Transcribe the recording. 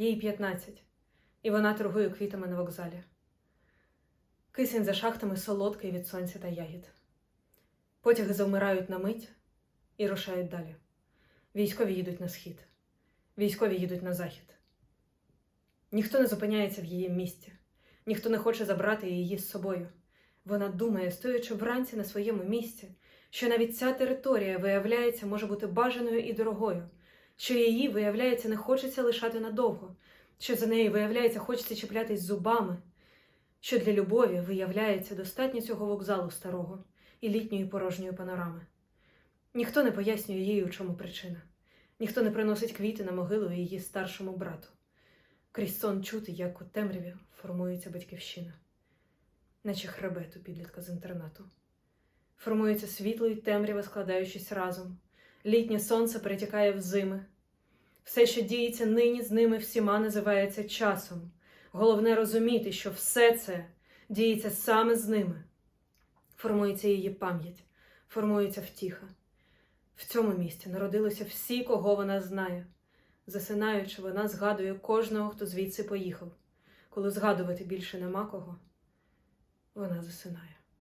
Їй 15, і вона торгує квітами на вокзалі. Кисень за шахтами солодкий від сонця та ягід. Потяги завмирають на мить і рушають далі. Військові їдуть на схід, військові їдуть на захід. Ніхто не зупиняється в її місті, ніхто не хоче забрати її з собою. Вона думає, стоячи вранці на своєму місці, що навіть ця територія, виявляється, може бути бажаною і дорогою, що її, виявляється, не хочеться лишати надовго, що за неї, виявляється, хочеться чіплятись зубами, що для любові, виявляється, достатньо цього вокзалу старого і літньої порожньої панорами. Ніхто не пояснює їй, у чому причина, ніхто не приносить квіти на могилу її старшому брату. Крізь сон чути, як у темряві формується батьківщина, наче хребет у підлітка з інтернату. Формується світло і темрява, складаючись разом. Літнє сонце перетікає в зими. Все, що діється нині з ними всіма, називається часом. Головне розуміти, що все це діється саме з ними. Формується її пам'ять, формується втіха. В цьому місці народилися всі, кого вона знає. Засинаючи, вона згадує кожного, хто звідси поїхав. Коли згадувати більше нема кого, вона засинає.